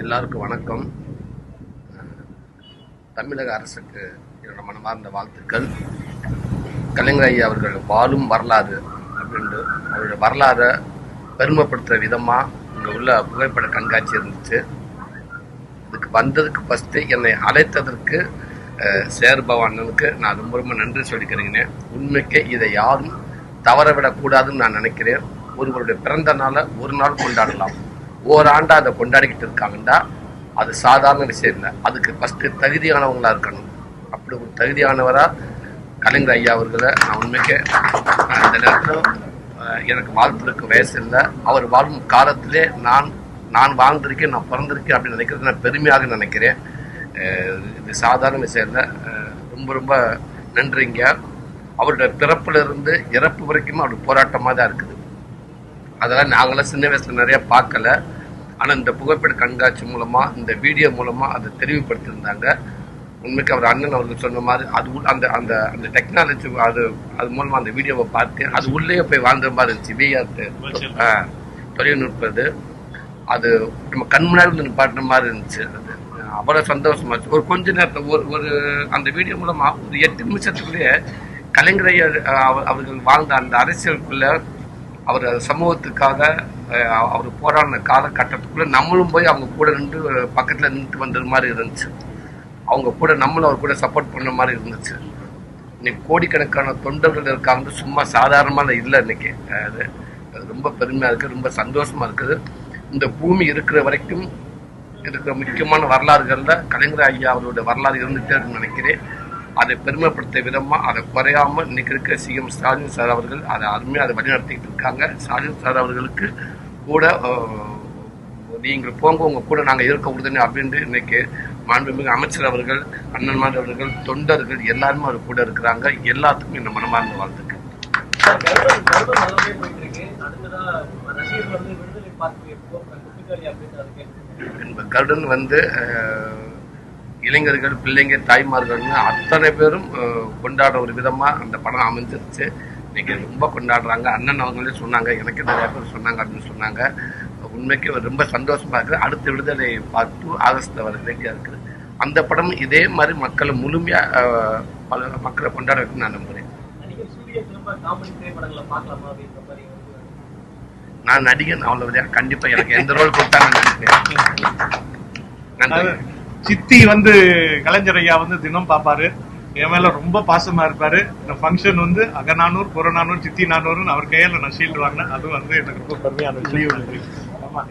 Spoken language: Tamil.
எல்லாருக்கும் வணக்கம். தமிழக அரசுக்கு என்னோட மனமார்ந்த வாழ்த்துக்கள். கலைஞர் ஐயா அவர்கள் வாழும் வரலாறு அப்படின்ட்டு அவருடைய வரலாறை பெருமைப்படுத்துகிற விதமாக இங்கே உள்ள புகைப்பட கண்காட்சி இருந்துச்சு. இதுக்கு வந்ததுக்கு ஃபஸ்ட்டு என்னை அழைத்ததற்கு அஹ், சேர்பவ அண்ணனுக்கு நான் ரொம்ப ரொம்ப நன்றி சொல்லிக்கிறேங்க உண்மைக்கு இதை யாரும் தவற விடக்கூடாதுன்னு நான் நினைக்கிறேன். ஒருவருடைய பிறந்த நாளை ஒரு நாள் கொண்டாடலாம். ஓராண்டா அதை கொண்டாடிக்கிட்டு இருக்காங்கன்னா அது சாதாரண விஷயம் இல்லை. அதுக்கு ஃபஸ்ட்டு தகுதியானவங்களா இருக்கணும். அப்படி ஒரு தகுதியானவரா கலைஞர் ஐயா அவர்களை நான் உண்மைக்கு அந்த நேரத்தில் எனக்கு வாழ்த்துறதுக்கு வயசு இல்லை. அவர் வாழும் காலத்திலே நான் நான் வாழ்ந்திருக்கேன் நான் பிறந்திருக்கேன் அப்படின்னு நினைக்கிறது நான் பெருமையாக நினைக்கிறேன். இது சாதாரண விஷயம் இல்லை. ரொம்ப ரொம்ப நன்றிங்க. அவருடைய பிறப்புல இருந்து இறப்பு வரைக்கும் அவருடைய போராட்டமாக தான் இருக்குது. அதெல்லாம் நாங்களாம் சின்ன வயசுல நிறைய பார்க்கல. ஆனால் இந்த புகைப்பட கண்காட்சி மூலமா இந்த வீடியோ மூலமா அதை தெரிவுபடுத்தியிருந்தாங்க உண்மைக்கு அவர் அண்ணன் அவர்கள் சொன்ன மாதிரி அது அந்த அந்த அந்த டெக்னாலஜி அது அது மூலமா அந்த வீடியோவை பார்த்து அது உள்ளே போய் வாழ்ந்த மாதிரி இருந்துச்சு. விஆர் தொழில்நுட்பது அது. நம்ம கண் முன்னாடி வந்து நிப்பாட்டின மாதிரி இருந்துச்சு. அது அவ்வளோ சந்தோஷமா இருந்துச்சு. ஒரு கொஞ்ச நேரத்தில் ஒரு ஒரு அந்த வீடியோ மூலமா ஒரு எட்டு நிமிஷத்துக்குள்ளேயே கலைஞர் ஐயா, அஹ், அவர்- அவர்கள் வாழ்ந்த அந்த அரசியலுக்குள்ள அவர் சமூகத்துக்காக அவர் போராடின காலகட்டத்துக்குள்ளே நம்மளும் போய் அவங்க கூட நின்று பக்கத்தில் நின்று வந்தது மாதிரி இருந்துச்சு. அவங்க கூட நம்மளும் அவர் கூட சப்போர்ட் பண்ண மாதிரி இருந்துச்சு. இன்னைக்கு கோடிக்கணக்கான தொண்டர்கள் இருக்காங்க. சும்மா சாதாரணமாக இல்லை இன்னைக்கு. அது அது ரொம்ப பெருமையாக இருக்குது ரொம்ப சந்தோஷமாக இருக்குது. இந்த பூமி இருக்கிற வரைக்கும் இருக்கிற முக்கியமான வரலாறுகளில் கலைஞர் ஐயா அவருடைய வரலாறு இருந்துகிட்டே இருக்குன்னு நினைக்கிறேன். அதை பெருமைப்படுத்த விதமா அதை குறையாம இன்னைக்கு இருக்க சிஎம் ஸ்டாலின் சார் அவர்கள் அதை அருமையாக அதை வழிநடத்திட்டு இருக்காங்க. ஸ்டாலின் சார் அவர்களுக்கு கூட நீங்கள் போங்க உங்க கூட நாங்க இருக்க உறுதுணை அப்படின்ட்டு இன்னைக்கு மாண்புமிகு அமைச்சர் அவர்கள் அண்ணன்மார் அவர்கள் தொண்டர்கள் எல்லாருமே அவர் கூட இருக்கிறாங்க. எல்லாத்துக்கும் இந்த மனமார்ந்த வாழ்த்துக்கு கருடன் வந்து இளைஞர்கள் பிள்ளைங்க தாய்மார்கள்னு அத்தனை பேரும் கொண்டாடுற ஒரு விதமா அந்த படம் அமைஞ்சிருச்சு. இன்னைக்கு ரொம்ப கொண்டாடுறாங்க. அண்ணன் அவங்களே சொன்னாங்க எனக்கு நிறைய பேர் சொன்னாங்க அப்படின்னு சொன்னாங்க. உண்மைக்கு ரொம்ப சந்தோஷமா இருக்கு. அடுத்த விடுதலை பார்த்து ஆகஸ்டில் வர ரெடியா இருக்குது. அந்த படம் இதே மாதிரி மக்களை முழுமையாக பல மக்களை கொண்டாட வைக்கணும்னு நான் நம்புறேன். நான் நடிகன் அவ்வளவுதான். கண்டிப்பாக எனக்கு எந்த ரோல் கொடுத்தா நான் நடிப்பேன். நன்றி. சித்தி வந்து கலைஞர் ஐயா வந்து தினம் பாப்பாரு என் மேல ரொம்ப பாசமா இருப்பாரு. இந்த ஃபங்க்ஷன் வந்து அகநானூர் புறநானூர் சித்தி நானூர்னு அவர் கையில நான் ஷீல்டு வாங்கினேன். அது வந்து எனக்கு ரொம்ப பெருமையான